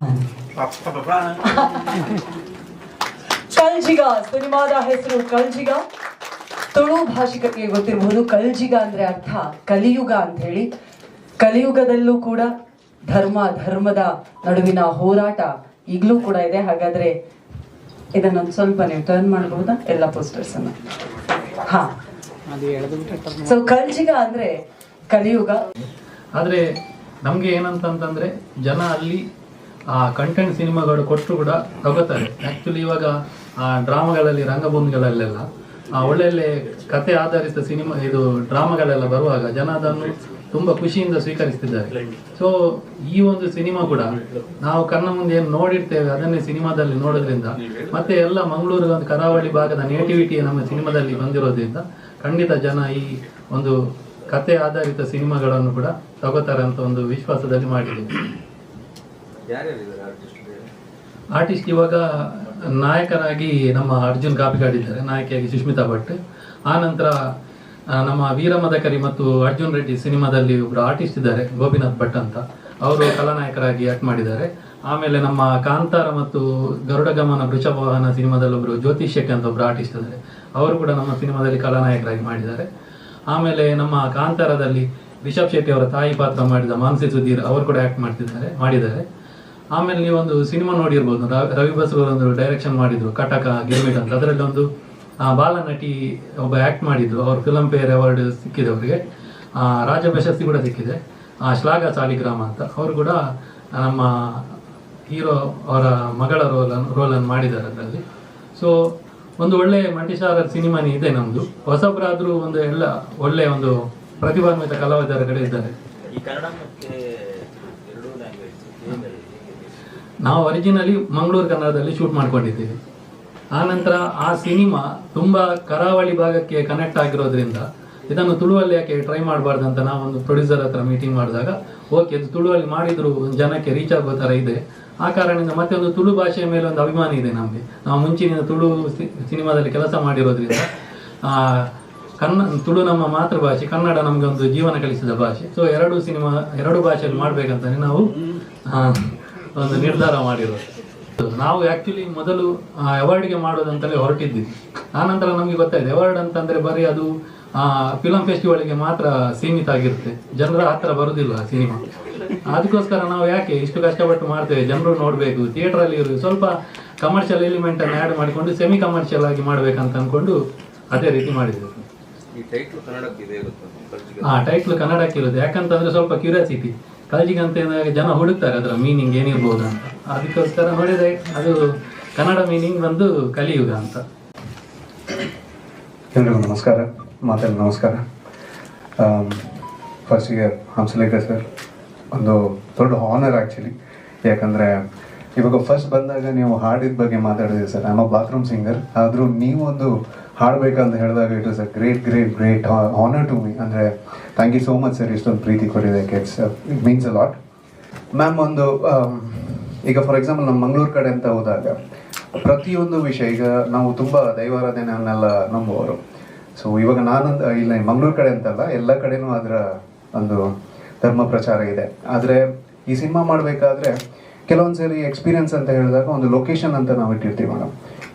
ಕಲ್ಜಿಗ, ಸಿನಿಮಾದ ಹೆಸರು ಕಲ್ಜಿಗ. ತುಳು ಭಾಷಿಕಕ್ಕೆ ಗೊತ್ತಿರಬಹುದು ಕಲ್ಜಿಗ ಅಂದ್ರೆ ಅರ್ಥ ಕಲಿಯುಗ ಅಂತ ಹೇಳಿ ಕಲಿಯುಗದಲ್ಲೂ ಕೂಡ ಧರ್ಮ, ಧರ್ಮದ ನಡುವಿನ ಹೋರಾಟ ಈಗಲೂ ಕೂಡ ಇದೆ. ಹಾಗಾದ್ರೆ ಇದನ್ನೊಂದು ಸ್ವಲ್ಪ ನೀವು ಟರ್ನ್ ಮಾಡಬಹುದಾ? ಎಲ್ಲ ಪೋಸ್ಟರ್ಸ್ ಅನ್ನ. ಹಾ. ಸೊ ಕಲ್ಜಿಗ ಅಂದ್ರೆ ಕಲಿಯುಗ. ಆದರೆ ನಮ್ಗೆ ಏನಂತಂತಂದ್ರೆ ಜನ ಅಲ್ಲಿ ಆ ಕಂಟೆಂಟ್ ಸಿನಿಮಾಗಳು ಕೊಟ್ಟರು ಕೂಡ ತಗೋತಾರೆ. ಆ್ಯಕ್ಚುಲಿ ಇವಾಗ, ಆ ಡ್ರಾಮಾಗಳಲ್ಲಿ ರಂಗಭೂಮಿಗಳಲ್ಲೆಲ್ಲ, ಆ ಒಳ್ಳೊಳ್ಳೆ ಕತೆ ಆಧಾರಿತ ಸಿನಿಮಾ, ಇದು ಡ್ರಾಮಾಗಳೆಲ್ಲ ಬರುವಾಗ ಜನ ಅದನ್ನು ತುಂಬ ಖುಷಿಯಿಂದ ಸ್ವೀಕರಿಸ್ತಿದ್ದಾರೆ. ಸೊ ಈ ಒಂದು ಸಿನಿಮಾ ಕೂಡ ನಾವು ಕಣ್ಣ ಮುಂದೆ ಏನು ನೋಡಿರ್ತೇವೆ, ಅದನ್ನೇ ಸಿನಿಮಾದಲ್ಲಿ ನೋಡೋದ್ರಿಂದ, ಮತ್ತೆ ಎಲ್ಲ ಮಂಗಳೂರು ಒಂದು ಕರಾವಳಿ ಭಾಗದ ನೇಟಿವಿಟಿ ನಮ್ಮ ಸಿನಿಮಾದಲ್ಲಿ ಬಂದಿರೋದ್ರಿಂದ ಖಂಡಿತ ಜನ ಈ ಒಂದು ಕತೆ ಆಧಾರಿತ ಸಿನಿಮಾಗಳನ್ನು ಕೂಡ ತಗೋತಾರೆ ಅಂತ ಒಂದು ವಿಶ್ವಾಸದಲ್ಲಿ ಮಾಡಿದ್ದೀವಿ. ಆರ್ಟಿಸ್ಟ್ ಇವಾಗ ನಾಯಕರಾಗಿ ನಮ್ಮ ಅರ್ಜುನ್ ಕಾಪಿಕಾಡ್ ಇದ್ದಾರೆ ನಾಯಕಿಯಾಗಿ ಸುಷ್ಮಿತಾ ಭಟ್. ಆ ನಂತರ ನಮ್ಮ ವೀರ ಮದಕರಿ ಮತ್ತು ಅರ್ಜುನ್ ರೆಡ್ಡಿ ಸಿನಿಮಾದಲ್ಲಿ ಒಬ್ಬರು ಆರ್ಟಿಸ್ಟ್ ಇದ್ದಾರೆ, ಗೋಪಿನಾಥ್ ಭಟ್ ಅಂತ. ಅವರು ಕಲಾನಾಯಕರಾಗಿ ಆಕ್ಟ್ ಮಾಡಿದ್ದಾರೆ. ಆಮೇಲೆ ನಮ್ಮ ಕಾಂತಾರ ಮತ್ತು ಗರುಡಗಮನ ಗಮನ ವೃಷಭ ಸಿನಿಮಾದಲ್ಲಿ ಒಬ್ಬರು ಜ್ಯೋತಿಷ್ ಶೆಟ್ಟಿ ಅಂತ ಒಬ್ಬರು ಆರ್ಟಿಸ್ಟ್ ಇದ್ದಾರೆ. ಅವರು ಕೂಡ ನಮ್ಮ ಸಿನಿಮಾದಲ್ಲಿ ಕಲಾನಾಯಕರಾಗಿ ಮಾಡಿದ್ದಾರೆ. ಆಮೇಲೆ ನಮ್ಮ ಕಾಂತಾರದಲ್ಲಿ ರಿಷಬ್ ಶೆಟ್ಟಿ ಅವರ ತಾಯಿ ಪಾತ್ರ ಮಾಡಿದ ಮಾನಸಿ ಸುಧೀರ್ ಅವರು ಕೂಡ ಆಕ್ಟ್ ಮಾಡ್ತಿದ್ದಾರೆ, ಮಾಡಿದ್ದಾರೆ. ಆಮೇಲೆ ನೀವೊಂದು ಸಿನಿಮಾ ನೋಡಿರ್ಬೋದು. ರವಿ ಒಂದು ಡೈರೆಕ್ಷನ್ ಮಾಡಿದ್ರು ಕಟಕ ಗಿರ್ಮಿಟ್ ಅಂತ. ಅದರಲ್ಲಿ ಒಂದು ಬಾಲ ನಟಿ ಒಬ್ಬ ಆಕ್ಟ್ ಮಾಡಿದ್ರು ಅವರು ಫಿಲಂ ಫೇರ್ ಅವಾರ್ಡ್ ಸಿಕ್ಕಿದೆ ಅವರಿಗೆ. ಆ, ರಾಜ್ಯ ಪ್ರಶಸ್ತಿ ಕೂಡ ಸಿಕ್ಕಿದೆ. ಆ, ಶ್ಲಾಘ ಸಾಲಿಗ್ರಾಮ ಅಂತ. ಅವರು ಕೂಡ ನಮ್ಮ ಹೀರೋ ಅವರ ಮಗಳ ರೋಲ್ ರೋಲನ್ನು ಮಾಡಿದ್ದಾರೆ ಅದರಲ್ಲಿ. ಸೊ ಒಂದು ಒಳ್ಳೆ ಮಲ್ಟಿಸ್ಟಾರರ್ ಸಿನಿಮಾನೇ ಇದೆ ನಮ್ಮದು ಹೊಸಬ್ರಾದ್ರೂ ಒಂದು ಎಲ್ಲ ಒಳ್ಳೆ ಒಂದು ಪ್ರತಿಭಾನ್ವಿತ ಕಲಾವಿದರ ಕಡೆ ಇದ್ದಾರೆ. ಈ ಕನ್ನಡ ಮತ್ತೆ ಎರಡೂ ಲ್ಯಾಂಗ್ವೇಜ್ ನಾವು ಒರಿಜಿನಲಿ ಮಂಗಳೂರು ಕನ್ನಡದಲ್ಲಿ ಶೂಟ್ ಮಾಡ್ಕೊಂಡಿದ್ದೀವಿ. ಆ ನಂತರ ಆ ಸಿನಿಮಾ ತುಂಬ ಕರಾವಳಿ ಭಾಗಕ್ಕೆ ಕನೆಕ್ಟ್ ಆಗಿರೋದ್ರಿಂದ ಇದನ್ನು ತುಳುವಲ್ಲಿ ಯಾಕೆ ಟ್ರೈ ಮಾಡಬಾರ್ದು ಅಂತ ನಾವೊಂದು ಪ್ರೊಡ್ಯೂಸರ್ ಹತ್ರ ಮೀಟಿಂಗ್ ಮಾಡಿದಾಗ ಓಕೆ ಇದು ತುಳುವಲ್ಲಿ ಮಾಡಿದ್ರು, ಜನಕ್ಕೆ ರೀಚ್ ಆಗೋ ಥರ ಇದೆ. ಆ ಕಾರಣದಿಂದ ಮತ್ತೆ ಒಂದು ತುಳು ಭಾಷೆಯ ಮೇಲೆ ಒಂದು ಅಭಿಮಾನ ಇದೆ ನಮಗೆ. ನಾವು ಮುಂಚಿನಿಂದ ತುಳು ಸಿನಿಮಾದಲ್ಲಿ ಕೆಲಸ ಮಾಡಿರೋದ್ರಿಂದ ಕನ್ನ, ತುಳು ನಮ್ಮ ಮಾತೃಭಾಷೆ, ಕನ್ನಡ ನಮಗೆ ಒಂದು ಜೀವನ ಕಲಿಸಿದ ಭಾಷೆ. ಸೊ ಎರಡು ಸಿನಿಮಾ, ಎರಡು ಭಾಷೆಯಲ್ಲಿ ಮಾಡ್ಬೇಕಂತಾನೆ ನಾವು ಒಂದು ನಿರ್ಧಾರ ಮಾಡಿರೋದು ನಾವು ಆಕ್ಚುಲಿ ಮೊದಲು ಅವಾರ್ಡ್ಗೆ ಮಾಡೋದಂತಲೇ ಹೊರಟಿದ್ವಿ. ಆನಂತರ ನಮಗೆ ಗೊತ್ತಾಯ್ತು ಅವಾರ್ಡ್ ಅಂತಂದ್ರೆ ಬರೀ ಅದು ಫಿಲಂ ಫೆಸ್ಟಿವಲ್ಗೆ ಮಾತ್ರ ಸೀಮಿತ ಆಗಿರುತ್ತೆ. ಜನರ ಹತ್ರ ಬರುದಿಲ್ಲ ಸಿನಿಮಾ ಅದಕ್ಕೋಸ್ಕರ ನಾವು ಯಾಕೆ ಇಷ್ಟು ಕಷ್ಟಪಟ್ಟು ಮಾಡ್ತೇವೆ ಜನರು ನೋಡಬೇಕು ಥಿಯೇಟ್ರಲ್ಲಿ ಇರು ಸ್ವಲ್ಪ ಕಮರ್ಷಿಯಲ್ ಎಲಿಮೆಂಟ್ ಅನ್ನು ಆ್ಯಡ್ ಮಾಡಿಕೊಂಡು ಸೆಮಿ ಕಮರ್ಷಿಯಲ್ ಆಗಿ ಮಾಡಬೇಕಂತ ಅಂದ್ಕೊಂಡು ಅದೇ ರೀತಿ ಮಾಡಿದ್ದೆವು ಈ ಟೈಟ್ಲ್ ಕನ್ನಡಕ್ಕೆ ಇದೆ ಇರುತ್ತೆ ಕಲ್ಚಿಗೆ ಆ ಟೈಟ್ಲ್ ಕನ್ನಡಕ್ಕೆ ಇರುತ್ತೆ. ಯಾಕಂತಂದ್ರೆ ಸ್ವಲ್ಪ ಕ್ಯೂರಿಯಾಸಿಟಿ ಕಲ್ಜಿಗೆ ಅಂತ ಏನಾಗ ಜನ ಹುಡುಕ್ತಾರೆ, ಅದರ ಮೀನಿಂಗ್ ಏನಿರ್ಬೋದು ಅಂತ. ಅದಕ್ಕೋಸ್ಕರ ನೋಡಿದ್ರೆ ಅದು ಕನ್ನಡ ಮೀನಿಂಗ್ ಬಂದು ಕಲಿಯುಗ ಅಂತ. ಎಲ್ರಿಗೂ ನಮಸ್ಕಾರ. ಮಾತೆಲ್ಲ ನಮಸ್ಕಾರ. ಫಸ್ಟಿಗೆ ಹಂಸಲೇಖ ಸರ್, ಒಂದು ದೊಡ್ಡ ಹಾನರ್ ಆ್ಯಕ್ಚುಲಿ ಯಾಕಂದರೆ ಇವಾಗ ಫಸ್ಟ್ ಬಂದಾಗ ನೀವು ಹಾಡಿದ ಬಗ್ಗೆ ಮಾತಾಡಿದ್ರಿ sir. I a bathroom singer ಆದರೂ ನೀವು ಒಂದು ಹಾಡಬೇಕಂತ ಹೇಳಿದಾಗ it is a great great great honour to me ಅಂದರೆ thank you so much sir ಇಷ್ಟೊಂದು ಪ್ರೀತಿ ಕೊಟ್ಟಿದ್ದಕ್ಕೆ. It's it means a lot ma'am ಒಂದು ಈಗ ಫಾರ್ ಎಕ್ಸಾಂಪಲ್ ನಮ್ಮ ಮಂಗಳೂರು ಕಡೆ ಅಂತ ಹೋದಾಗ ಪ್ರತಿಯೊಂದು ವಿಷಯ, ಈಗ ನಾವು ತುಂಬ ದೈವಾರಾಧನೆಯನ್ನೆಲ್ಲ ನಂಬುವವರು. ಸೊ ಇವಾಗ ನಾನಂತ, ಇಲ್ಲ ಮಂಗಳೂರು ಕಡೆ ಅಂತಲ್ಲ, ಎಲ್ಲ ಕಡೆನೂ ಅದರ ಒಂದು ಧರ್ಮ ಪ್ರಚಾರ ಇದೆ. ಆದರೆ ಈ ಸಿನಿಮಾ ಮಾಡಬೇಕಾದ್ರೆ ಕೆಲವೊಂದು ಸರಿ ಎಕ್ಸ್ಪೀರಿಯನ್ಸ್ ಅಂತ ಹೇಳಿದಾಗ ಒಂದು ಲೊಕೇಶನ್ ಅಂತ ನಾವು ಇಟ್ಟಿರ್ತೀವಿ ಮೇಡಮ್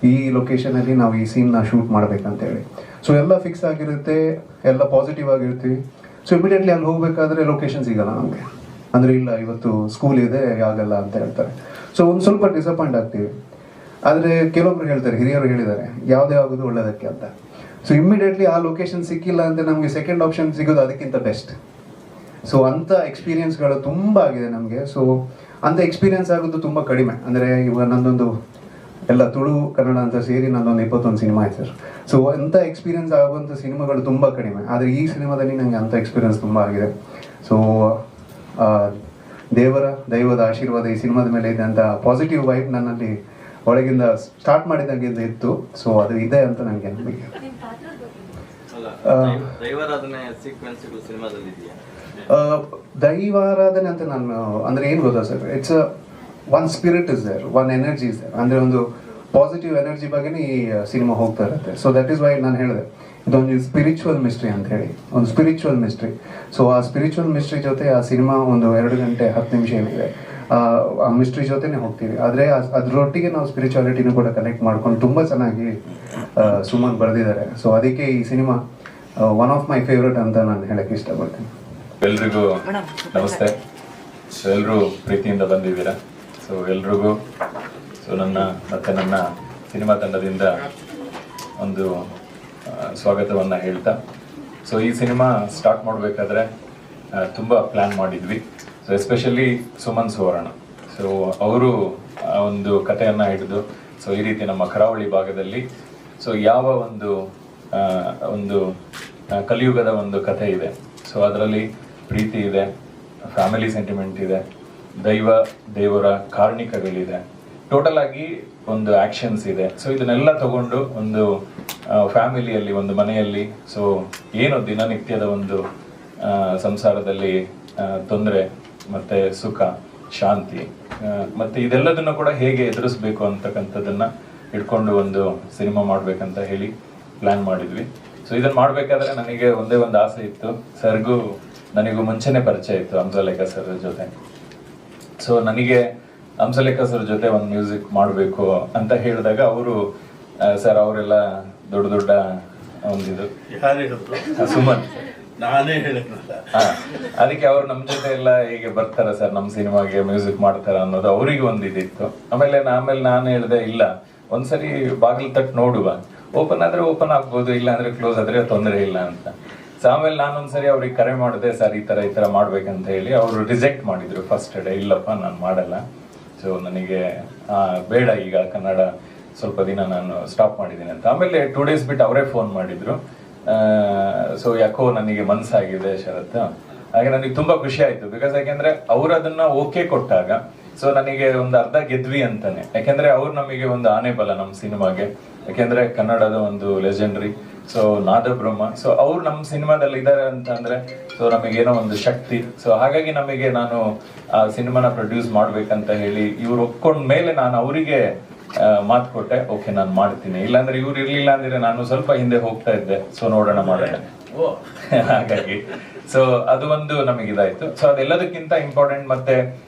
ಈ ಲೊಕೇಶನಲ್ಲಿ ನಾವು ಈ ಸೀನ್ನ ಶೂಟ್ ಮಾಡಬೇಕಂತೇಳಿ. ಸೊ ಎಲ್ಲ ಫಿಕ್ಸ್ ಆಗಿರುತ್ತೆ, ಎಲ್ಲ ಪಾಸಿಟಿವ್ ಆಗಿರ್ತೀವಿ ಸೊ ಇಮಿಡಿಯೇಟ್ಲಿ ಅಲ್ಲಿ ಹೋಗಬೇಕಾದ್ರೆ ಲೊಕೇಶನ್ ಸಿಗಲ್ಲ ನಮಗೆ. ಅಂದ್ರೆ ಇಲ್ಲ, ಇವತ್ತು ಸ್ಕೂಲ್ ಇದೆ, ಆಗಲ್ಲ ಅಂತ ಹೇಳ್ತಾರೆ. ಸೊ ಒಂದು ಸ್ವಲ್ಪ ಡಿಸಪಾಯಿಂಟ್ ಆಗ್ತೀವಿ. ಆದರೆ ಕೆಲವೊಬ್ರು ಹೇಳ್ತಾರೆ, ಹಿರಿಯರು ಹೇಳಿದ್ದಾರೆ, ಯಾವುದೇ ಆಗೋದು ಒಳ್ಳೇದಕ್ಕೆ ಅಂತ. ಸೊ ಇಮ್ಮಿಡಿಯೇಟ್ಲಿ ಆ ಲೊಕೇಶನ್ ಸಿಕ್ಕಿಲ್ಲ ಅಂದ್ರೆ ನಮಗೆ ಸೆಕೆಂಡ್ ಆಪ್ಷನ್ ಸಿಗೋದು ಅದಕ್ಕಿಂತ ಬೆಸ್ಟ್ ಸೊ ಅಂಥ ಎಕ್ಸ್ಪೀರಿಯನ್ಸ್ಗಳು ತುಂಬ ಆಗಿದೆ ನಮಗೆ. ಸೊ ಅಂಥ ಎಕ್ಸ್ಪೀರಿಯನ್ಸ್ ಆಗೋದು ತುಂಬ ಕಡಿಮೆ. ಅಂದರೆ ಇವಾಗ ನಂದೊಂದು ಎಲ್ಲ ತುಳು ಕನ್ನಡ ಅಂತ ಸೇರಿ ನಂದೊಂದು ಇಪ್ಪತ್ತೊಂದು ಸಿನಿಮಾ ಆಯ್ತು ಸರ್. ಸೊ ಅಂಥ ಎಕ್ಸ್ಪೀರಿಯನ್ಸ್ ಆಗುವಂಥ ಸಿನಿಮಾಗಳು ತುಂಬ ಕಡಿಮೆ. ಆದರೆ ಈ ಸಿನಿಮಾದಲ್ಲಿ ನನಗೆ ಅಂಥ ಎಕ್ಸ್ಪೀರಿಯನ್ಸ್ ತುಂಬ ಆಗಿದೆ. ಸೊ ದೇವರ ದೈವದ ಆಶೀರ್ವಾದ ಈ ಸಿನಿಮಾದ ಮೇಲೆ ಇದ್ದಂಥ ಪಾಸಿಟಿವ್ ವೈಬ್ ನನ್ನಲ್ಲಿ ಒಳಗಿಂದ ಸ್ಟಾರ್ಟ್ ಮಾಡಿದಂಗೆ ಇತ್ತು. ಸೊ ಅದು ಇದೆ ಅಂತ ನನಗೆ ನಂಬಿಕೆ. ದೈವಾರಾಧನೆ ಅಂತ ನಾನು ಅಂದ್ರೆ ಏನು ಗೊತ್ತಾ sir? It's one spirit is there one energy is there ಅಂದ್ರೆ ಒಂದು ಪಾಸಿಟಿವ್ ಎನರ್ಜಿ ಬಗ್ಗೆನೇ ಈ ಸಿನಿಮಾ ಹೋಗ್ತಾ ಇರುತ್ತೆ. ಸೊ ದಟ್ ಇಸ್ ವೈ ನಾನು ಹೇಳಿದೆ ಇದೊಂದು ಸ್ಪಿರಿಚುವಲ್ ಮಿಸ್ಟ್ರಿ ಅಂತ ಹೇಳಿ. ಒಂದು ಸ್ಪಿರಿಚುವಲ್ ಮಿಸ್ಟ್ರಿ ಸೊ ಆ ಸ್ಪಿರಿಚುವಲ್ ಮಿಸ್ಟ್ರಿ ಜೊತೆ ಆ ಸಿನಿಮಾ ಒಂದು ಎರಡು ಗಂಟೆ ಹತ್ತು ನಿಮಿಷ ಏನಿದೆ ಆ ಮಿಸ್ಟ್ರಿ ಜೊತೆನೆ ಹೋಗ್ತೀವಿ. ಆದರೆ ಅದರೊಟ್ಟಿಗೆ ನಾವು ಸ್ಪಿರಿಚುವಾಲಿಟಿನೂ ಕೂಡ ಕನೆಕ್ಟ್ ಮಾಡ್ಕೊಂಡು ತುಂಬ ಚೆನ್ನಾಗಿ ಸುಮನ್ ಬರೆದಿದ್ದಾರೆ. ಸೊ ಅದಕ್ಕೆ ಈ cinema one of my favourite ಅಂತ ನಾನು ಹೇಳಕ್ಕೆ ಇಷ್ಟಪಡ್ತೀನಿ. ಎಲ್ರಿಗೂ ನಮಸ್ತೆ. ಸೊ ಎಲ್ಲರೂ ಪ್ರೀತಿಯಿಂದ ಬಂದಿದ್ದೀರಾ? ಸೊ ಎಲ್ರಿಗೂ ಸೊ ನನ್ನ ಮತ್ತೆ ನನ್ನ ಸಿನಿಮಾ ತಂಡದಿಂದ ಒಂದು ಸ್ವಾಗತವನ್ನು ಹೇಳ್ತಾ. ಸೊ ಈ ಸಿನಿಮಾ ಸ್ಟಾರ್ಟ್ ಮಾಡಬೇಕಾದ್ರೆ ತುಂಬ ಪ್ಲ್ಯಾನ್ ಮಾಡಿದ್ವಿ. So especially Suman Suvarna. So ಅವರು ಒಂದು ಕಥೆಯನ್ನ ಹಿಡಿದು ಸೊ ಈ ರೀತಿ ನಮ್ಮ ಕರಾವಳಿ ಭಾಗದಲ್ಲಿ ಸೊ ಯಾವ ಒಂದು ಒಂದು ಕಲಿಯುಗದ ಒಂದು ಕಥೆ ಇದೆ. ಸೊ ಅದರಲ್ಲಿ ಪ್ರೀತಿ ಇದೆ ಫ್ಯಾಮಿಲಿ ಸೆಂಟಿಮೆಂಟ್ ಇದೆ, ದೈವ, ದೇವರ ಕಾರ್ಣಿಕಗಳಿದೆ. ಟೋಟಲ್ ಆಗಿ ಒಂದು ಆಕ್ಷನ್ಸ್ ಇದೆ. ಸೊ ಇದನ್ನೆಲ್ಲ ತಗೊಂಡು ಒಂದು ಫ್ಯಾಮಿಲಿಯಲ್ಲಿ ಒಂದು ಮನೆಯಲ್ಲಿ ಸೊ ಏನು ದಿನನಿತ್ಯದ ಒಂದು ಸಂಸಾರದಲ್ಲಿ ತೊಂದರೆ, ಮತ್ತೆ ಸುಖ, ಶಾಂತಿ ಮತ್ತೆ ಇದೆಲ್ಲದನ್ನು ಕೂಡ ಹೇಗೆ ಎದುರಿಸ್ಬೇಕು ಅಂತಕ್ಕಂಥದ್ದನ್ನ ಇಟ್ಕೊಂಡು ಒಂದು ಸಿನಿಮಾ ಮಾಡ್ಬೇಕಂತ ಹೇಳಿ ಪ್ಲಾನ್ ಮಾಡಿದ್ವಿ. ಸೊ ಇದನ್ನ ಮಾಡ್ಬೇಕಾದ್ರೆ ನನಗೆ ಒಂದೇ ಒಂದು ಆಸೆ ಇತ್ತು. ಸರ್ಗೂ ನನಗೂ ಮುಂಚೆನೆ ಪರಿಚಯ ಇತ್ತು ಹಂಸಲೇಖ ಸರ್ ಜೊತೆ. ಸೊ ನನಗೆ ಹಂಸಲೇಖ ಸರ್ ಜೊತೆ ಒಂದು ಮ್ಯೂಸಿಕ್ ಮಾಡಬೇಕು ಅಂತ ಹೇಳಿದಾಗ ಅವರು ಸರ್ ಅವರೆಲ್ಲ ದೊಡ್ಡ ದೊಡ್ಡ ಒಂದಿದು ಸುಮನ್. ನಾನೇ. ಅದಕ್ಕೆ ಅವ್ರು ನಮ್ಮ ಜೊತೆ ಎಲ್ಲ ಹೀಗೆ ಬರ್ತಾರ ಸರ್ ನಮ್ಮ ಸಿನಿಮಾಗೆ ಮ್ಯೂಸಿಕ್ ಮಾಡ್ತಾರ ಅನ್ನೋದು ಅವರಿಗೆ ಒಂದು ಇದಿತ್ತು. ಆಮೇಲೆ ಆಮೇಲೆ ನಾನು ಹೇಳಿದೆ ಇಲ್ಲ ಒಂದ್ಸರಿ ಬಾಗಿಲು ತಟ್ಟು ನೋಡುವ. ಓಪನ್ ಆದ್ರೆ ಓಪನ್ ಆಗ್ಬೋದು ಇಲ್ಲ ಅಂದ್ರೆ ಕ್ಲೋಸ್ ಆದ್ರೆ ತೊಂದರೆ ಇಲ್ಲ ಅಂತ. ಸೊ ಆಮೇಲೆ ನಾನೊಂದ್ಸರಿ ಅವ್ರಿಗೆ ಕರೆ ಮಾಡಿದೆ, ಸರ್, ಈ ತರ ಈ ತರ ಮಾಡ್ಬೇಕಂತ ಹೇಳಿ. ಅವರು ರಿಜೆಕ್ಟ್ ಮಾಡಿದ್ರು ಫಸ್ಟ್ ಡೇ ಇಲ್ಲಪ್ಪ, ನಾನು ಮಾಡಲ್ಲ. ಸೊ ನನಗೆ ಬೇಡ, ಈಗ ಕನ್ನಡ ಸ್ವಲ್ಪ ದಿನ ನಾನು ಸ್ಟಾಪ್ ಮಾಡಿದ್ದೀನಿ ಅಂತ. ಆಮೇಲೆ ಟೂ ಡೇಸ್ ಬಿಟ್ಟು ಅವರೇ ಫೋನ್ ಮಾಡಿದ್ರು. ಸೊ ಯಾಕೋ ನನಗೆ ಮನ್ಸಾಗಿದೆ ಶರತ್. ಹಾಗೆ ನನಗೆ ತುಂಬಾ ಖುಷಿ ಆಯ್ತು ಬಿಕಾಸ್ ಯಾಕೆಂದ್ರೆ ಅವರು ಅದನ್ನ ಓಕೆ ಕೊಟ್ಟಾಗ ಸೊ ನನಗೆ ಒಂದು ಅರ್ಧ ಗೆದ್ವಿ ಅಂತಾನೆ. ಯಾಕೆಂದ್ರೆ ಅವ್ರು ನಮಗೆ ಒಂದು ಆನೆ ಬಲ ನಮ್ಮ ಸಿನಿಮಾಗೆ. ಯಾಕೆಂದ್ರೆ ಕನ್ನಡದ ಒಂದು ಲೆಜೆಂಡ್ರಿ ಸೊ ನಾದಬ್ರಹ್ಮ ಸೊ ಅವ್ರು ನಮ್ಮ ಸಿನಿಮಾದಲ್ಲಿ ಇದ್ದಾರೆ ಅಂತ ಅಂದ್ರೆ ಸೊ ನಮಗೇನೋ ಒಂದು ಶಕ್ತಿ. ಸೊ ಹಾಗಾಗಿ ನಮಗೆ ನಾನು ಆ ಸಿನಿಮಾನ ಪ್ರೊಡ್ಯೂಸ್ ಮಾಡ್ಬೇಕಂತ ಹೇಳಿ ಇವ್ರು ಒಪ್ಕೊಂಡ ಮೇಲೆ ನಾನು ಅವರಿಗೆ ಮಾತು ಕೊಟ್ಟೆ. ಓಕೆ ನಾನು ಮಾಡ್ತೀನಿ. ಇಲ್ಲಾಂದ್ರೆ ಇವ್ರು ಇರ್ಲಿಲ್ಲ ಅಂದ್ರೆ ನಾನು ಸ್ವಲ್ಪ ಹಿಂದೆ ಹೋಗ್ತಾ ಇದ್ದೆ. ಸೊ ನೋಡೋಣ ಮಾಡೋಣ. ಓ. ಹಾಗಾಗಿ. ಸೊ ಅದು ಒಂದು ನಮಗೆ ಇದಾಯ್ತು ಸೊ ಅದೆಲ್ಲದಕ್ಕಿಂತ ಇಂಪಾರ್ಟೆಂಟ್ ಮತ್ತೆ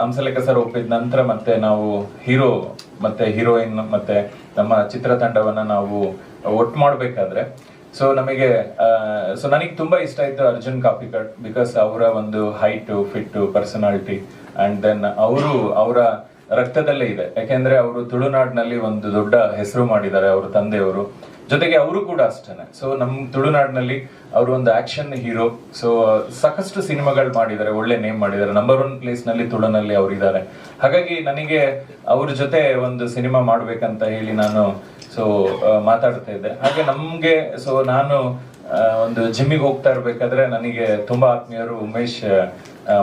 ಹಂಸಲೇಖ ಸರ್ ಒಪ್ಪಿದ ನಂತರ ಮತ್ತೆ ನಾವು ಹೀರೋ, ಮತ್ತೆ ಹೀರೋಯಿನ್, ಮತ್ತೆ ನಮ್ಮ ಚಿತ್ರತಂಡವನ್ನ ನಾವು ಒಟ್ಟು ಮಾಡಬೇಕಾದ್ರೆ. ಸೊ ನಮಗೆ ಸೊ ನನಗೆ ತುಂಬಾ ಇಷ್ಟ ಆಯ್ತು ಅರ್ಜುನ್ ಕಾಪಿಕಟ್ ಬಿಕಾಸ್ ಅವರ ಒಂದು height fit personality and then ಅವರು ಅವರ ರಕ್ತದಲ್ಲೇ ಇದೆ. ಯಾಕೆಂದ್ರೆ ಅವರು ತುಳುನಾಡಿನಲ್ಲಿ ಒಂದು ದೊಡ್ಡ ಹೆಸರು ಮಾಡಿದ್ದಾರೆ, ಅವರ ತಂದೆಯವರು. ಜೊತೆಗೆ ಅವರು ಕೂಡ ಅಷ್ಟೇನೆ. ಸೊ ನಮ್ ತುಳುನಾಡಿನಲ್ಲಿ ಅವರು ಒಂದು ಆಕ್ಷನ್ ಹೀರೋ. ಸೊ ಸಾಕಷ್ಟು ಸಿನಿಮಾಗಳು ಮಾಡಿದ್ದಾರೆ, ಒಳ್ಳೆ ನೇಮ್ ಮಾಡಿದ್ದಾರೆ. ನಂಬರ್ ಒನ್ ಪ್ಲೇಸ್ನಲ್ಲಿ ತುಳುನಲ್ಲಿ ಅವರು ಇದ್ದಾರೆ. ಹಾಗಾಗಿ ನನಗೆ ಅವ್ರ ಜೊತೆ ಒಂದು ಸಿನಿಮಾ ಮಾಡ್ಬೇಕಂತ ಹೇಳಿ ನಾನು ಸೊ ಮಾತಾಡ್ತಾ ಇದ್ದೆ. ಹಾಗೆ ನಮ್ಗೆ ಸೊ ನಾನು ಒಂದು ಜಿಮ್ಮಿಗೆ ಹೋಗ್ತಾ ಇರ್ಬೇಕಾದ್ರೆ ನನಗೆ ತುಂಬಾ ಆತ್ಮೀಯರು ಉಮೇಶ್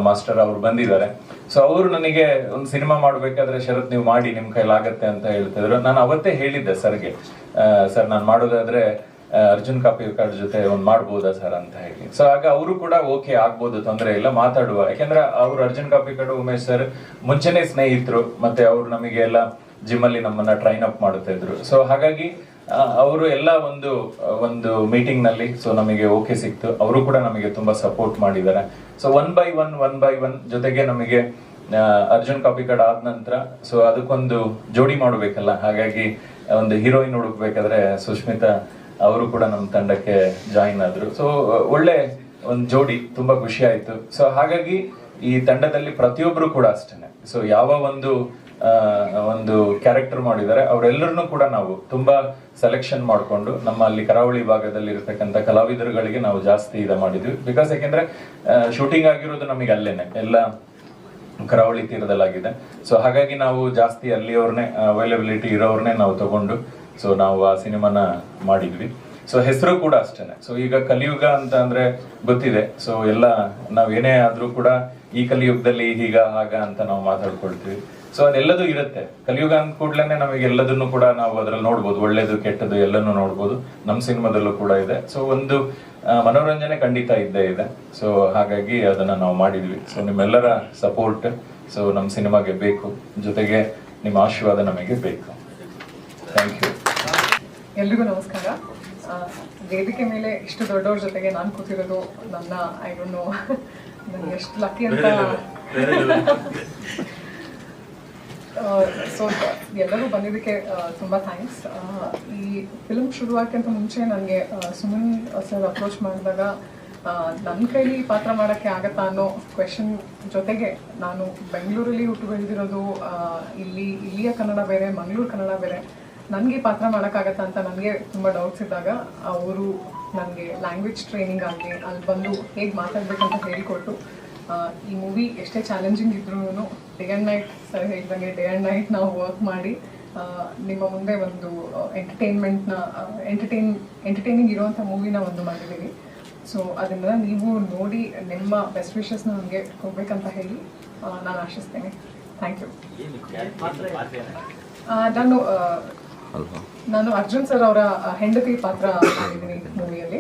ಮಾಸ್ಟರ್ ಅವರು ಬಂದಿದ್ದಾರೆ. ಸೊ ಅವರು ನನಗೆ ಒಂದು ಸಿನಿಮಾ ಮಾಡಬೇಕಾದ್ರೆ ಶರತ್ ನೀವು ಮಾಡಿ ನಿಮ್ ಕೈಲಾಗತ್ತೆ ಅಂತ ಹೇಳ್ತಿದ್ರು ನಾನು ಅವತ್ತೇ ಹೇಳಿದ್ದೆ ಸರ್ಗೆ ಸರ್ ನಾನು ಮಾಡೋದಾದ್ರೆ ಅರ್ಜುನ್ ಅರ್ಜುನ್ ಕಾಪಿಕಾಡ್ ಜೊತೆ ಒಂದು ಮಾಡ್ಬೋದಾ ಸರ್ ಅಂತ ಹೇಳಿ. ಸೊ ಆಗ ಅವರು ಕೂಡ ಓಕೆ, ಆಗ್ಬೋದು, ತೊಂದರೆ ಇಲ್ಲ, ಮಾತಾಡುವ. ಯಾಕೆಂದ್ರೆ ಅವ್ರು ಅರ್ಜುನ್ ಕಾಪಿಕಾಡ್ ಉಮೇಶ್ ಸರ್ ಮುಂಚೆನೆ ಸ್ನೇಹಿತರು, ಮತ್ತೆ ಅವ್ರು ನಮಗೆ ಎಲ್ಲ ಜಿಮ್ ಅಲ್ಲಿ ನಮ್ಮನ್ನ ಟ್ರೈನ್ ಅಪ್ ಮಾಡ್ತಾ ಸೊ ಹಾಗಾಗಿ ಅವರು ಎಲ್ಲ ಒಂದು ಒಂದು ಮೀಟಿಂಗ್ನಲ್ಲಿ ಸೊ ನಮಗೆ ಓಕೆ ಸಿಕ್ತು. ಅವರು ಕೂಡ ನಮಗೆ ತುಂಬಾ ಸಪೋರ್ಟ್ ಮಾಡಿದ್ದಾರೆ. So one by one one by one ಜೊತೆಗೆ ನಮಗೆ ಅರ್ಜುನ್ ಕಾಪಿಕಾಡ್ ಆದ ನಂತರ ಸೊ ಅದಕ್ಕೊಂದು ಜೋಡಿ ಮಾಡಬೇಕಲ್ಲ. ಹಾಗಾಗಿ ಒಂದು ಹೀರೋಯಿನ್ ಹುಡುಕ್ಬೇಕಾದ್ರೆ ಸುಷ್ಮಿತಾ ಅವರು ಕೂಡ ನಮ್ಮ ತಂಡಕ್ಕೆ ಜಾಯಿನ್ ಆದ್ರು. ಸೊ ಒಳ್ಳೆ ಒಂದು ಜೋಡಿ, ತುಂಬಾ ಖುಷಿ ಆಯ್ತು. ಸೊ ಹಾಗಾಗಿ ಈ ತಂಡದಲ್ಲಿ ಪ್ರತಿಯೊಬ್ರು ಕೂಡ ಅಷ್ಟೇನೆ. ಸೊ ಯಾವ ಒಂದು ಒಂದು ಕ್ಯಾರೆಕ್ಟರ್ ಮಾಡಿದ್ದಾರೆ. ಅವರೆಲ್ಲರನ್ನೂ ಕೂಡ ನಾವು ತುಂಬಾ ಸೆಲೆಕ್ಷನ್ ಮಾಡಿಕೊಂಡು ನಮ್ಮ ಅಲ್ಲಿ ಕರಾವಳಿ ಭಾಗದಲ್ಲಿ ಇರತಕ್ಕಂಥ ಕಲಾವಿದರುಗಳಿಗೆ ನಾವು ಜಾಸ್ತಿ ಇದ ಮಾಡಿದ್ವಿ. ಬಿಕಾಸ್ ಯಾಕೆಂದ್ರೆ ಶೂಟಿಂಗ್ ಆಗಿರೋದು ನಮಗೆ ಅಲ್ಲೇನೆ. ಎಲ್ಲ ಕರಾವಳಿ ತೀರದಲ್ಲಾಗಿದೆ. ಸೊ ಹಾಗಾಗಿ ನಾವು ಜಾಸ್ತಿ ಅಲ್ಲಿಯವ್ರನ್ನೇ ಅವೈಲೇಬಿಲಿಟಿ ಇರೋರ್ನೇ ನಾವು ತಗೊಂಡು ಸೊ ನಾವು ಆ ಸಿನಿಮಾನ ಮಾಡಿದ್ವಿ. ಸೊ ಹೆಸರು ಕೂಡ ಅಷ್ಟೇನೆ. ಸೊ ಈಗ ಕಲಿಯುಗ ಅಂತ ಅಂದ್ರೆ ಗೊತ್ತಿದೆ. ಸೊ ಎಲ್ಲ ನಾವ್ ಏನೇ ಆದ್ರೂ ಕೂಡ ಈ ಕಲಿಯುಗದಲ್ಲಿ ಹೀಗ ಹಾಗ ಅಂತ ನಾವು ಮಾತಾಡ್ಕೊಳ್ತೀವಿ. ಸೊ ಅದೆಲ್ಲದೂ ಇರುತ್ತೆ. ಕಲಿಯುಗ ಅಂದ ಕೂಡಲೇ ನಮಗೆ ಎಲ್ಲದನ್ನು ಕೂಡ ನಾವು ಅದ್ರಲ್ಲಿ ನೋಡ್ಬೋದು. ಒಳ್ಳೇದು ಕೆಟ್ಟದ್ದು ಎಲ್ಲನೂ ನೋಡ್ಬೋದು. ನಮ್ಮ ಸಿನಿಮಾದಲ್ಲೂ ಕೂಡ ಇದೆ. ಸೊ ಒಂದು ಮನೋರಂಜನೆ ಖಂಡಿತ ಇದ್ದೇ ಇದೆ. ಸೊ ಹಾಗಾಗಿ ಅದನ್ನ ನಾವು ಮಾಡಿದ್ವಿ. ಸೊ ನಿಮ್ಮೆಲ್ಲರ ಸಪೋರ್ಟ್ ಸೊ ನಮ್ಮ ಸಿನಿಮಾಗೆ ಬೇಕು. ಜೊತೆಗೆ ನಿಮ್ಮ ಆಶೀರ್ವಾದ ನಮಗೆ ಬೇಕು. ಥ್ಯಾಂಕ್ ಯು ಎಲ್ರಿಗೂ ನಮಸ್ಕಾರ. ವೇದಿಕೆ ಮೇಲೆ ಇಷ್ಟು ದೊಡ್ಡವ್ರ ಜೊತೆಗೆ ನಾನು ಕೂತಿರೋದು ನನ್ನ ಐ ಡೋಂಟ್ ನೋ ನನಗೆ ಎಷ್ಟು ಲಕ್ಕಿ ಅಂತ. ಸೊ ಎಲ್ಲರೂ ಬಂದಿದ್ದಕ್ಕೆ ತುಂಬ ಥ್ಯಾಂಕ್ಸ್ ಈ ಫಿಲ್ಮ್ ಶುರುವಾಗಕ್ಕಿಂತ ಮುಂಚೆ ನನಗೆ ಸುಮನ್ ಸರ್ ಅಪ್ರೋಚ್ ಮಾಡಿದಾಗ ನನ್ನ ಕೈಲಿ ಪಾತ್ರ ಮಾಡೋಕ್ಕೆ ಆಗತ್ತಾ ಅನ್ನೋ ಕ್ವೆಶನ್ ಜೊತೆಗೆ ನಾನು ಬೆಂಗಳೂರಲ್ಲಿ ಹುಟ್ಟು ಬೆಳೆದಿರೋದು ಇಲ್ಲಿ, ಇಲ್ಲಿಯ ಕನ್ನಡ ಬೇರೆ, ಮಂಗಳೂರು ಕನ್ನಡ ಬೇರೆ. ನನಗೆ ಪಾತ್ರ ಮಾಡೋಕ್ಕಾಗತ್ತಾ ಅಂತ ನನಗೆ ತುಂಬ ಡೌಟ್ಸ್ ಇದ್ದಾಗ, ಅವರು ನನಗೆ ಲ್ಯಾಂಗ್ವೇಜ್ ಟ್ರೈನಿಂಗ್ ಆಗಲಿ ಅಲ್ಲಿ ಬಂದು ಹೇಗೆ ಮಾತಾಡಬೇಕಂತ ಹೇಳಿಕೊಟ್ಟು ಈ ಮೂವಿ ಎಷ್ಟೇ ಚಾಲೆಂಜಿಂಗ್ ಇದ್ರೂ ಡೇ ಆ್ಯಂಡ್ ನೈಟ್ ಸರ್ ಹೇಳಿದಂಗೆ ಡೇ ಆ್ಯಂಡ್ ನೈಟ್ ನಾವು ವರ್ಕ್ ಮಾಡಿ ನಿಮ್ಮ ಮುಂದೆ ಒಂದು ಎಂಟರ್ಟೈನ್ಮೆಂಟ್ನ ಎಂಟರ್ಟೈನ್ ಎಂಟರ್ಟೈನಿಂಗ್ ಇರುವಂಥ ಮೂವಿನ ಒಂದು ಮಾಡಿದ್ದೀವಿ. ಸೊ ಅದನ್ನೆಲ್ಲ ನೀವು ನೋಡಿ ನಿಮ್ಮ ಬೆಸ್ಟ್ ವಿಶಸ್ನ ನನಗೆ ಕೊಡಬೇಕಂತ ಹೇಳಿ ನಾನು ಆಶಿಸ್ತೇನೆ. Thank you? ನಾನು ನಾನು ಅರ್ಜುನ್ ಸರ್ ಅವರ ಹೆಂಡತಿ ಪಾತ್ರ ಮಾಡಿದ್ದೀನಿ ಮೂವಿಯಲ್ಲಿ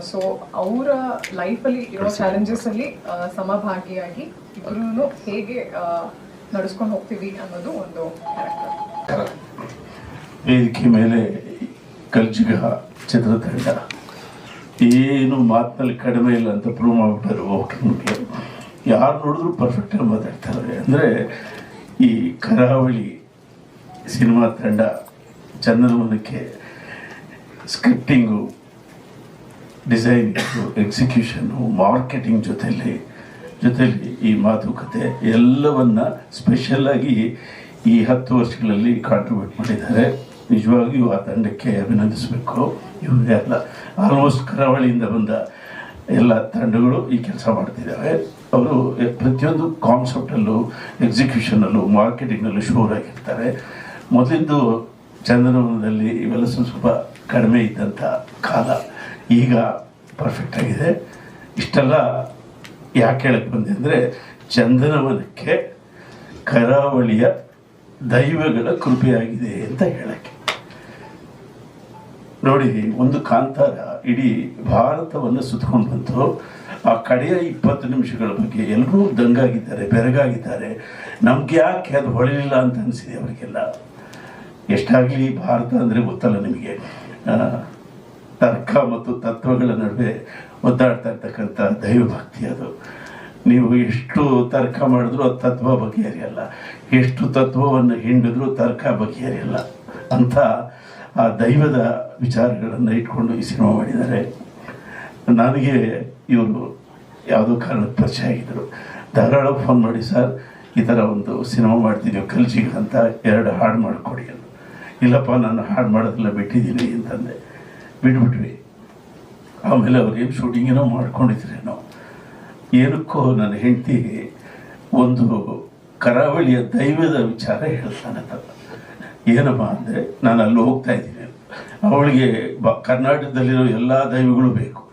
ಸೊ ಅವರ ಲೈಫಲ್ಲಿ ಇರೋ ಚಾಲೆಂಜಸ್ ಅಲ್ಲಿ ಸಮಭಾಗಿಯಾಗಿ ಇಬ್ಬರೂ ಹೇಗೆ ನಡೆಸ್ಕೊಂಡು ಹೋಗ್ತೀವಿ ಅನ್ನೋದು ಒಂದು ವೇದಿಕೆ ಮೇಲೆ ಕಲ್ಜಿಗ ಚಿತ್ರತಂಡ ಏನು ಮಾತಿನಲ್ಲಿ ಕಡಿಮೆ ಇಲ್ಲ ಅಂತ ಪ್ರೂವ್ ಮಾಡ್ಬಿಟ್ಟಾರೆ ಓಕೆ. ಯಾರು ನೋಡಿದ್ರು ಪರ್ಫೆಕ್ಟಾಗಿ ಮಾತಾಡ್ತಾರೆ. ಅಂದರೆ ಈ ಕರಾವಳಿ ಸಿನಿಮಾ ತಂಡ, ಚಂದನವನಕ್ಕೆ ಸ್ಕ್ರಿಪ್ಟಿಂಗು ಡಿಸೈನಿಂಗು ಎಕ್ಸಿಕ್ಯೂಷನು ಮಾರ್ಕೆಟಿಂಗ್ ಜೊತೆಯಲ್ಲಿ ಜೊತೆಯಲ್ಲಿ ಈ ಮಾತುಕತೆ ಎಲ್ಲವನ್ನ ಸ್ಪೆಷಲ್ಲಾಗಿ ಈ ಹತ್ತು ವರ್ಷಗಳಲ್ಲಿ ಕಾಂಟ್ರಿಬ್ಯೂಟ್ ಮಾಡಿದ್ದಾರೆ. ನಿಜವಾಗಿಯೂ ಆ ತಂಡಕ್ಕೆ ಅಭಿನಂದಿಸಬೇಕು. ಅಲ್ಲ ಆಲ್ಮೋಸ್ಟ್ ಕರಾವಳಿಯಿಂದ ಬಂದ ಎಲ್ಲ ತಂಡಗಳು ಈ ಕೆಲಸ ಮಾಡ್ತಿದ್ದಾವೆ. ಅವರು ಪ್ರತಿಯೊಂದು ಕಾನ್ಸೆಪ್ಟಲ್ಲೂ ಎಕ್ಸಿಕ್ಯೂಷನಲ್ಲೂ ಮಾರ್ಕೆಟಿಂಗಲ್ಲೂ ಶೂರ್ ಆಗಿರ್ತಾರೆ. ಮೊದಲಿಂದು ಚಂದನವನದಲ್ಲಿ ಇವೆಲ್ಲ ಸ್ವಲ್ಪ ಸ್ವಲ್ಪ ಕಡಿಮೆ ಇದ್ದಂಥ ಕಾಲ. ಈಗ ಪರ್ಫೆಕ್ಟ್ ಆಗಿದೆ. ಇಷ್ಟೆಲ್ಲ ಯಾಕೆ ಹೇಳಕ್ಕೆ ಬಂದೆ ಅಂದರೆ, ಚಂದನವನಕ್ಕೆ ಕರಾವಳಿಯ ದೈವಗಳ ಕೃಪೆಯಾಗಿದೆ ಅಂತ ಹೇಳಕ್ಕೆ. ನೋಡಿ, ಒಂದು ಕಾಂತಾರ ಇಡೀ ಭಾರತವನ್ನು ಸುತ್ತಕೊಂಡು ಬಂತು. ಆ ಕಡೆಯ ಇಪ್ಪತ್ತು ನಿಮಿಷಗಳ ಬಗ್ಗೆ ಎಲ್ಲರೂ ದಂಗಾಗಿದ್ದಾರೆ, ಬೆರಗಾಗಿದ್ದಾರೆ. ನಮ್ಗೆ ಯಾಕೆ ಅದು ಹೊಳಿಲಿಲ್ಲ ಅಂತ ಅನಿಸಿದೆ ಅವರಿಗೆಲ್ಲ. ಎಷ್ಟಾಗಲಿ ಭಾರತ ಅಂದರೆ ಗೊತ್ತಲ್ಲ ನಿಮಗೆ. ತರ್ಕ ಮತ್ತು ತತ್ವಗಳ ನಡುವೆ ಒದ್ದಾಡ್ತಾ ಇರ್ತಕ್ಕಂಥ ದೈವಭಕ್ತಿ ಅದು. ನೀವು ಎಷ್ಟು ತರ್ಕ ಮಾಡಿದ್ರು ಅದು ತತ್ವ ಬಗೆಹರಿಯಲ್ಲ. ಎಷ್ಟು ತತ್ವವನ್ನು ಹಿಂಡಿದ್ರು ತರ್ಕ ಬಗೆಹರಿಯಲ್ಲ. ಅಂತ ಆ ದೈವದ ವಿಚಾರಗಳನ್ನು ಇಟ್ಕೊಂಡು ಈ ಸಿನಿಮಾ ಮಾಡಿದ್ದಾರೆ. ನನಗೆ ಇವರು ಯಾವುದೋ ಕಾರಣಕ್ಕೆ ಪರಿಚಯ ಆಗಿದ್ದರು. ಧಾರಾಳ ಫೋನ್ ಮಾಡಿ, ಸರ್, ಈ ಥರ ಒಂದು ಸಿನಿಮಾ ಮಾಡ್ತಿದ್ದೀವಿ ಕಲ್ಜಿಗೆ ಅಂತ ಎರಡು ಹಾಡು ಮಾಡಿಕೊಡಿ ಅಂತ ಇಲ್ಲಪ್ಪ, ನಾನು ಹಾಡು ಮಾಡೋದೆಲ್ಲ ಬಿಟ್ಟಿದ್ದೀನಿ ಅಂತಂದೆ. ಬಿಟ್ಬಿಟ್ವಿ. ಆಮೇಲೆ ಅವ್ರೇನು ಏನು ಮಾಡ್ಕೊಂಡಿದ್ರಿ ಮಾಡ್ಕೊಂಡಿದ್ರೇನೋ ಏನಕ್ಕೋ ನನ್ನ ಹೆಂಡತಿ ಒಂದು ಕರಾವಳಿಯ ದೈವದ ವಿಚಾರ ಹೇಳ್ತಾನೆ ಏನಪ್ಪ ಅಂದರೆ ನಾನು ಅಲ್ಲಿ ಹೋಗ್ತಾ ಇದ್ದೀನಿ ಅವಳಿಗೆ ಬ, ಕರ್ನಾಟಕದಲ್ಲಿರೋ ಎಲ್ಲ ದೈವಗಳು ಬೇಕು.